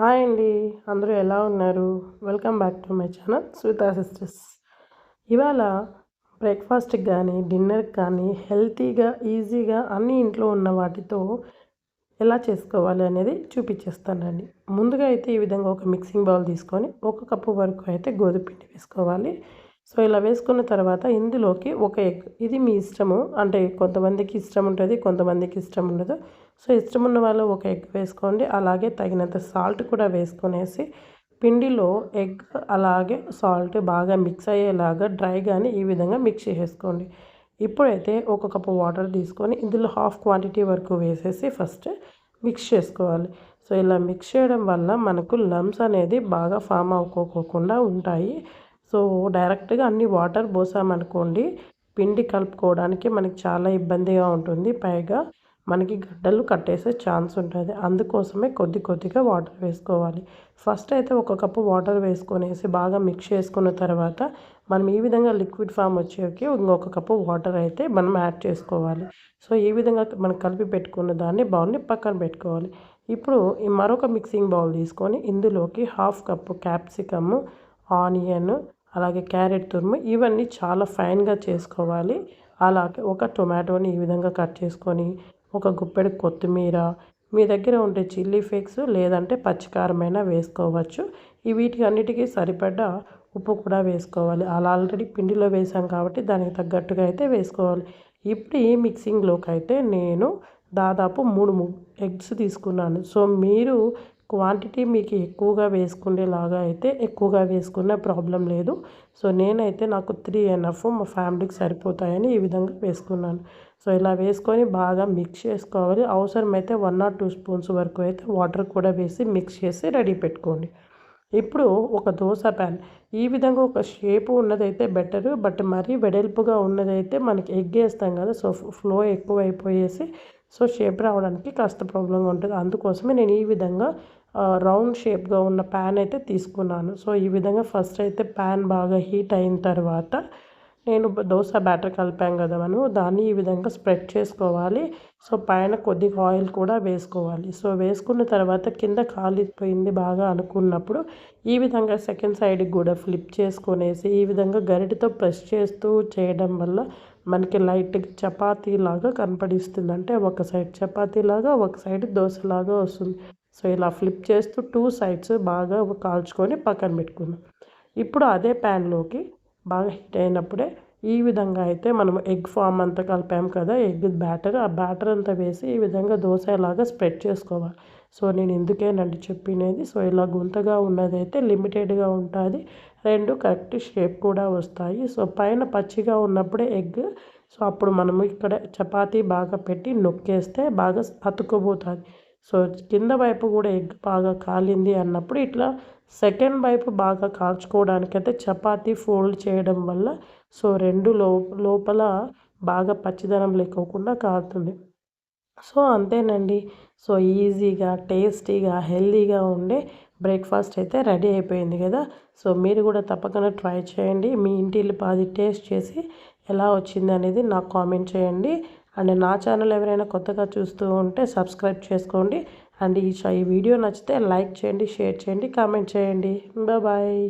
Hi అండి. అందరూ ఎలా ఉన్నారు? Welcome back to my channel Swita sisters. ఇవాళ బ్రేక్ఫాస్ట్కి కానీ డిన్నర్కి కానీ హెల్తీగా ఈజీగా అన్ని ఇంట్లో ఉన్న వాటితో ఎలా చేసుకోవాలి అనేది చూపించేస్తానండి ముందుగా అయితే ఈ విధంగా ఒక మిక్సింగ్ బౌల్ తీసుకొని ఒక కప్పు వరకు అయితే గోధుమ పిండి వేసుకోవాలి. సో ఇలా వేసుకున్న తర్వాత ఇందులోకి ఒక ఎగ్. ఇది మీ ఇష్టము. అంటే కొంతమందికి ఇష్టం ఉంటుంది కొంతమందికి ఇష్టం ఉండదు. సో ఇష్టం ఉన్న వాళ్ళు ఒక ఎగ్ వేసుకోండి. అలాగే తగినంత సాల్ట్ కూడా వేసుకునేసి పిండిలో ఎగ్ అలాగే సాల్ట్ బాగా మిక్స్ అయ్యేలాగా డ్రైగాని ఈ విధంగా మిక్స్ చేసుకోండి ఇప్పుడైతే ఒక కప్పు వాటర్ తీసుకొని ఇందులో హాఫ్ క్వాంటిటీ వరకు వేసేసి ఫస్ట్ మిక్స్ చేసుకోవాలి. సో ఇలా మిక్స్ చేయడం వల్ల మనకు లమ్స్ అనేది బాగా ఫామ్ అవ్వకోకుండా ఉంటాయి. సో డైరెక్ట్గా అన్ని వాటర్ పోసామనుకోండి పిండి కలుపుకోవడానికి మనకి చాలా ఇబ్బందిగా ఉంటుంది. పైగా మనకి గడ్డలు కట్టేసే ఛాన్స్ ఉంటుంది. అందుకోసమే కొద్ది కొద్దిగా వాటర్ వేసుకోవాలి. ఫస్ట్ అయితే ఒక కప్పు వాటర్ వేసుకొనేసి బాగా మిక్స్ చేసుకున్న తర్వాత మనం ఈ విధంగా లిక్విడ్ ఫామ్ వచ్చేకి ఇంకొక కప్పు వాటర్ అయితే మనం యాడ్ చేసుకోవాలి. సో ఈ విధంగా మనం కలిపి పెట్టుకున్న దాన్ని బౌల్ని పక్కన పెట్టుకోవాలి. ఇప్పుడు ఈ మరొక మిక్సింగ్ బౌల్ తీసుకొని ఇందులోకి హాఫ్ కప్పు క్యాప్సికమ్ ఆనియన్ అలాగే క్యారెట్ తురుము ఇవన్నీ చాలా ఫైన్గా చేసుకోవాలి. అలాగే ఒక టొమాటోని ఈ విధంగా కట్ చేసుకొని ఒక గుప్పెడు కొత్తిమీర మీ దగ్గర ఉంటే చిల్లీ ఫ్లేక్స్ లేదంటే పచ్చికారమైనా వేసుకోవచ్చు. ఈ వీటికి అన్నిటికీ సరిపడ్డ ఉప్పు కూడా వేసుకోవాలి. అలా ఆల్రెడీ పిండిలో వేసాం కాబట్టి దానికి తగ్గట్టుగా అయితే వేసుకోవాలి. ఇప్పుడు ఈ మిక్సింగ్లోకి అయితే నేను దాదాపు మూడు ఎగ్స్ తీసుకున్నాను. సో మీరు క్వాంటిటీ మీకు ఎక్కువగా వేసుకునేలాగా అయితే ఎక్కువగా వేసుకున్న ప్రాబ్లం లేదు. సో నేనైతే నాకు త్రీ ఎన్ఎఫ్ మా ఫ్యామిలీకి సరిపోతాయని ఈ విధంగా వేసుకున్నాను. సో ఇలా వేసుకొని బాగా మిక్స్ చేసుకోవాలి. అవసరమైతే వన్ ఆర్ టూ స్పూన్స్ వరకు అయితే వాటర్ కూడా వేసి మిక్స్ చేసి రెడీ పెట్టుకోండి. ఇప్పుడు ఒక దోశ ప్యాన్. ఈ విధంగా ఒక షేప్ ఉన్నదైతే బెటర్ బట్ మరీ వెడల్పుగా ఉన్నదైతే మనకి ఎగ్ వేస్తాం కదా సో ఫ్లో ఎక్కువ అయిపోయేసి సో షేప్ రావడానికి కాస్త ప్రాబ్లంగా ఉంటుంది. అందుకోసమే నేను ఈ విధంగా రౌండ్ షేప్గా ఉన్న ప్యాన్ అయితే తీసుకున్నాను. సో ఈ విధంగా ఫస్ట్ అయితే ప్యాన్ బాగా హీట్ అయిన తర్వాత నేను దోశ బ్యాటర్ కలిపాం కదా మనం దాన్ని ఈ విధంగా స్ప్రెడ్ చేసుకోవాలి. సో పైన కొద్దిగా ఆయిల్ కూడా వేసుకోవాలి. సో వేసుకున్న తర్వాత కింద కాలిపోయింది బాగా అనుకున్నప్పుడు ఈ విధంగా సెకండ్ సైడ్కి కూడా ఫ్లిప్ చేసుకునేసి ఈ విధంగా గరిటతో ప్రెస్ చేస్తూ చేయడం వల్ల మనకి లైట్ చపాతీ లాగా కనపడిస్తుంది. అంటే ఒక సైడ్ చపాతీ లాగా ఒక సైడ్ దోశలాగా వస్తుంది. సో ఇలా ఫ్లిప్ చేస్తూ టూ సైడ్స్ బాగా కాల్చుకొని పక్కన పెట్టుకుందాం. ఇప్పుడు అదే ప్యాన్లోకి బాగా హీట్ అయినప్పుడే ఈ విధంగా అయితే మనం ఎగ్ ఫామ్ అంతా కలిపాం కదా ఎగ్ బ్యాటర్ ఆ బ్యాటర్ అంతా వేసి ఈ విధంగా దోశ లాగా స్ప్రెడ్ చేసుకోవాలి. సో నేను ఎందుకేనండి చెప్పినది. సో ఇలా గుంతగా ఉన్నదైతే లిమిటెడ్గా ఉంటుంది. రెండు కరెక్ట్ షేప్ కూడా వస్తాయి. సో పైన పచ్చిగా ఉన్నప్పుడే ఎగ్ సో అప్పుడు మనము ఇక్కడ చపాతీ బాగా పెట్టి నొక్కేస్తే బాగా అతుక్కుపోతుంది సో కింద వైపు కూడా ఎగ్ బాగా కాలింది అన్నప్పుడు ఇట్లా సెకండ్ వైపు బాగా కాల్చుకోవడానికైతే చపాతీ ఫోల్డ్ చేయడం వల్ల సో రెండు లో లోపల బాగా పచ్చిదనం లేకోకుండా కాలుతుంది. సో అంతేనండి. సో ఈజీగా టేస్టీగా హెల్తీగా ఉండే బ్రేక్ఫాస్ట్ అయితే రెడీ అయిపోయింది కదా. సో మీరు కూడా తప్పకుండా ట్రై చేయండి. మీ ఇంటి పాది టేస్ట్ చేసి ఎలా వచ్చింది అనేది నాకు కామెంట్ చేయండి. అండ్ నా ఛానల్ ఎవరైనా కొత్తగా చూస్తూ ఉంటే సబ్స్క్రైబ్ చేసుకోండి. అండ్ ఈ వీడియో నచ్చితే లైక్ చేయండి షేర్ చేయండి కామెంట్ చేయండి. బాయ్.